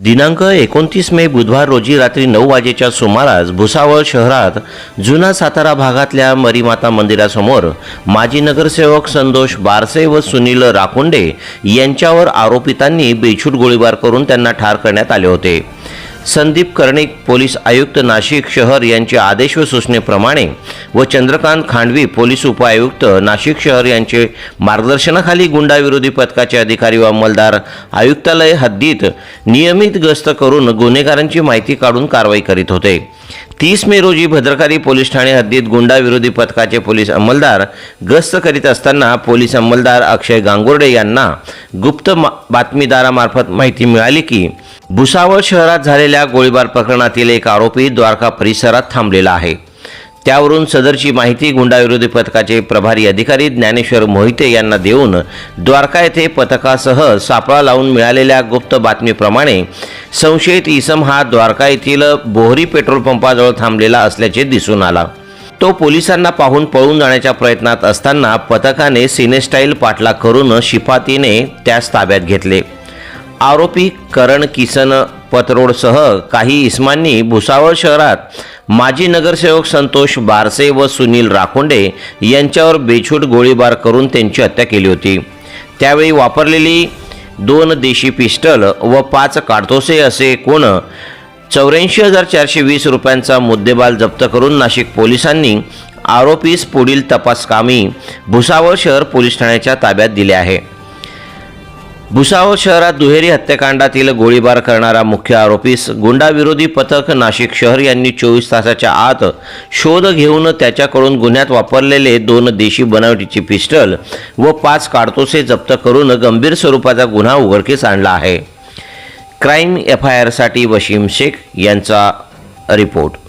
दिनांक एकोणतीस मे बुधवार रोजी रात्री नऊ वाजेच्या सुमारास भुसावळ शहरात जुना सातारा भागातल्या मरीमाता मंदिरासमोर माजी नगरसेवक संतोष बारसे व सुनील राखुंडे यांच्यावर आरोपितांनी बेछूट गोळीबार करून त्यांना ठार करण्यात आले होते. संदीप कर्णिक पोलीस आयुक्त नाशिक शहर यांच्या आदेश व सूचनेप्रमाणे व चंद्रकांत खांडवी पोलीस उपआयुक्त नाशिक शहर यांचे मार्गदर्शनाखाली गुंडाविरोधी पथकाचे अधिकारी व अंमलदार आयुक्तालय हद्दीत नियमित गस्त करून गुन्हेगारांची माहिती काढून कारवाई करीत होते. तीस मे रोजी भद्रकाली पोलीस ठाणे हद्दीत गुंडाविरोधी पथकाचे पोलीस अंमलदार गस्त करीत असताना पोलीस अंमलदार अक्षय गांगुर्डे यांना गुप्त मा- बातमीदारामार्फत माहिती मिळाली की भुसावळ शहरात झालेल्या गोळीबार प्रकरणातील एक आरोपी द्वारका परिसरात थांबलेला आहे. त्यावरून सदरची माहिती गुंडाविरोधी पथकाचे प्रभारी अधिकारी ज्ञानेश्वर मोहिते यांना देऊन द्वारका येथे पथकासह सापळा लावून मिळालेल्या गुप्त बातमीप्रमाणे संशयित इसम हा द्वारका येथील बोहरी पेट्रोल पंपाजवळ थांबलेला असल्याचे दिसून आला. तो पोलिसांना पाहून पळून जाण्याच्या प्रयत्नात असताना पथकाने सिनेस्टाईल पाठलाग करून शिफातीने त्यास ताब्यात घेतले. आरोपी करण किसन पतरोडसह काही इस्मांनी भुसावळ शहरात माजी नगरसेवक संतोष बारसे व सुनील राखोंडे यांच्यावर बेछूट गोळीबार करून त्यांची हत्या केली होती. त्यावेळी वापरलेली दोन देशी पिस्टल व पाच काडतोसे असे कोण चौऱ्याऐंशी हजार चारशे वीस रुपयांचा मुद्देबाल जप्त करून नाशिक पोलिसांनी आरोपीस पुढील तपासकामी भुसावळ शहर पोलीस ठाण्याच्या ताब्यात दिले आहे. भुसावळ शहरात दुहेरी हत्याकांडातील गोळीबार करणारा मुख्य आरोपीस गुंडाविरोधी पथक नाशिक शहर यांनी चोवीस तासाच्या आत शोध घेऊन त्याच्याकडून गुन्ह्यात वापरलेले दोन देशी बनावटीची पिस्टल व पाच काडतोसे जप्त करून गंभीर स्वरूपाचा गुन्हा उघडकीस आणला आहे. क्राईम एफ आय आरसाठी वशीम शेख यांचा रिपोर्ट.